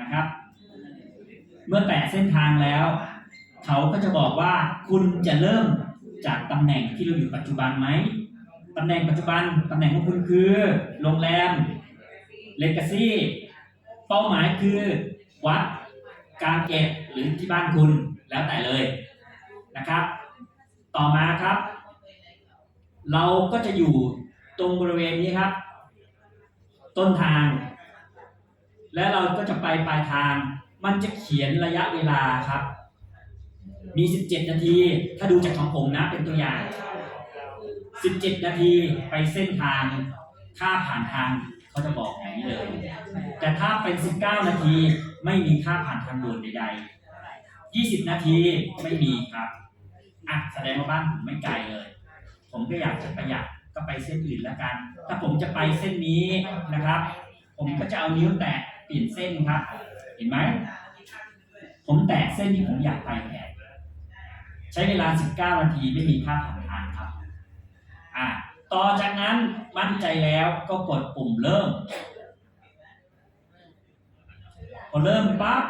นะครับ เมื่อแตะเส้นทางแล้ว เขาก็จะบอกว่าคุณจะเริ่มจากตำแหน่งที่เราอยู่ปัจจุบันไหมตำแหน่งปัจจุบันตำแหน่งของคุณคือ โรงแรมเลกาซี่เป้าหมายคือวัดการเกตหรือที่บ้านคุณแล้วแต่เลยนะครับ ต่อมาครับ เราก็จะอยู่ตรงบริเวณนี้ครับ ต้นทาง และเราก็จะไปปลายทาง มันจะเขียนระยะเวลาครับ มี 17 นาที ถ้าดูจากของผมนะเป็นตัวอย่าง 17 นาทีไปเส้นทางค่าผ่านทางเขาจะบอกอย่างนี้เลย แต่ถ้าเป็น 19 นาทีไม่มีค่าผ่านทางด่วนใดๆ 20 นาทีไม่มีครับอะแสดงว่าบ้านผมไม่ไกลเลย ผมก็อยากจะประหยัดก็ไปเส้นอื่นแล้วกัน ถ้าผมจะไปเส้นนี้นะครับ ผมก็จะเอานิ้วแตะ ลี่ยนเส้นครับ เห็นไหม ผมแตะเส้นที่ผมอยากไปแทนใช้เวลา 19 นาทีไม่มีค่าผ่านทางครับ อะต่อจากนั้นมั่นใจแล้วก็กดปุ่มเริ่ม พอเริ่มปั๊บ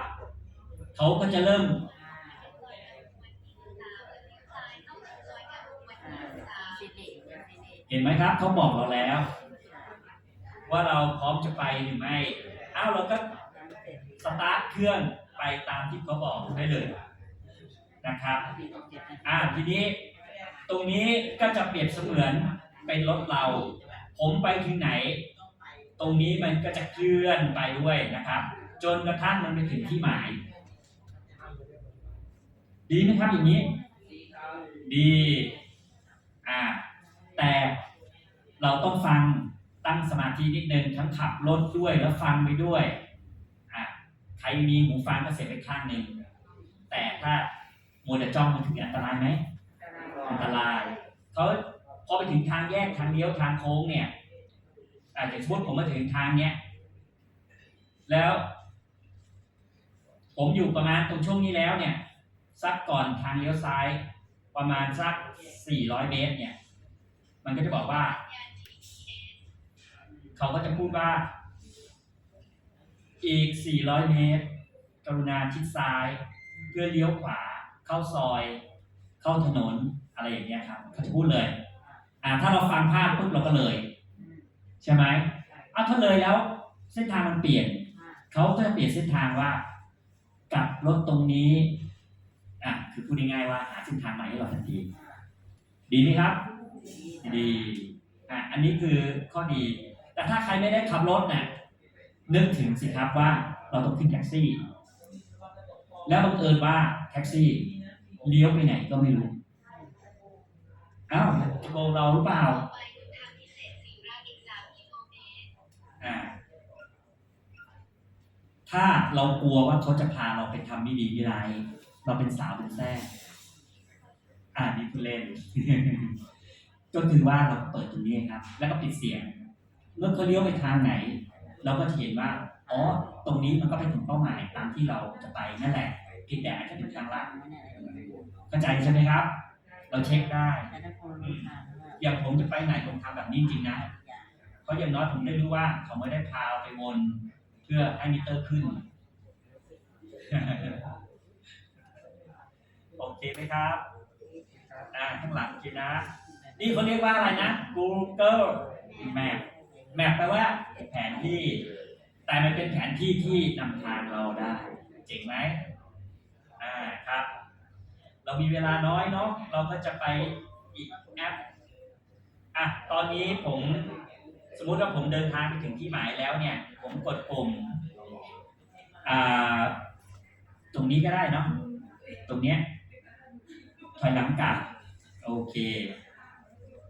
เขาก็จะเริ่ม เห็นไหมครับ เขาบอกเราแล้ว ว่าเราพร้อมจะไปหรือไม่าวเราก็สตาร์ทเครื่องไปตามที่เขาบอกได้เลยนะครับ อ่าทีนี้ตรงนี้ก็จะเปรียบเสมือนเป็นรถเรา ผมไปถึงไหน ตรงนี้มันก็จะเคลื่อนไปด้วยนะครับ จนกระทั่งมันไปถึงที่หมาย ดีไหมครับอย่างนี้ ดี อ่า แต่เราต้องฟัง ตั้งสมาธินิดนึงทั้งขับรถด้วยแล้วฟังไปด้วยอ่าใครมีหูฟังก็เสียไปข้างหนึ่งแต่ถ้ามัวแต่จ้องมันถึงอันตรายไหมอันตรายเขาพอไปถึงทางแยกทางเลี้ยวทางโค้งเนี่ยอาจจะสมมติผมมาถึงทางเนี้ยแล้ว ผมอยู่ประมาณตรงช่วงนี้แล้วเนี่ยสักก่อนทางเลี้ยวซ้าย ประมาณสัก 400 เมตรเนี่ย มันก็จะบอกว่า เขาก็จะพูดว่า อีก 400 เมตร กรุณาชิดซ้าย เพื่อเลี้ยวขวา เข้าซอย เข้าถนนอะไรอย่างเงี้ยครับเขาจะพูดเลย อ่า ถ้าเราฟังภาพปุ๊บเราก็เลย ใช่ไหมอ้าวถ้าเลยแล้วเส้นทางมันเปลี่ยน เขาก็จะเปลี่ยนเส้นทางว่ากลับรถตรงนี้ อะ คือพูดง่ายๆว่าหาเส้นทางใหม่ให้เราทันที ดีไหมครับ ดี อะ อันนี้คือข้อดี แต่ถ้าใครไม่ได้ขับรถเนี่ยนึกถึงสิครับว่าเราต้องขึ้นแท็กซี่ แล้วบังเอิญว่าแท็กซี่เลี้ยวไปไหนก็ไม่รู้อ้าวโกงเราหรือเปล่าอ่า ถ้าเรากลัวว่าเขาจะพาเราไปทำไม่ดีไม่ร้ายเราเป็นสาวเป็นแท้อ่านี่คือเล่น ก็คือว่าเราเปิดตรงนี้ครับ แล้วก็ปิดเสียง เมื่อเขาเลี้ยวไปทางไหน เราก็จะเห็นว่าอ๋อตรงนี้มันก็ไปถึงเป้าหมายตามที่เราจะไปนั่นแหละเพียงแต่อาจจะเป็นทางลัดเข้าใจใช่ไหมครับ เราเช็คได้อย่างผมจะไปไหนผมทำแบบนี้จริงๆนะเพราะอย่างน้อยผมได้รู้ว่าเขาไม่ได้พาไปวนเพื่อให้มิเตอร์ขึ้นโอเคไหมครับอ่าข้างหลังโอเคนะ นี่เขาเรียกว่าอะไรนะ Google Map Map แปลว่าแผนที่ แต่มันเป็นแผนที่ที่นำทางเราได้ เจ๋งไหมอ่าครับ เรามีเวลาน้อยเนาะเราก็จะไปอีกแอปอะตอนนี้ผมสมมุติว่าผมเดินทางไปถึงที่หมายแล้วเนี่ย ผมกดปุ่มอ่าตรงนี้ก็ได้เนาะตรงเนี้ยถอยหลังกลับโอเค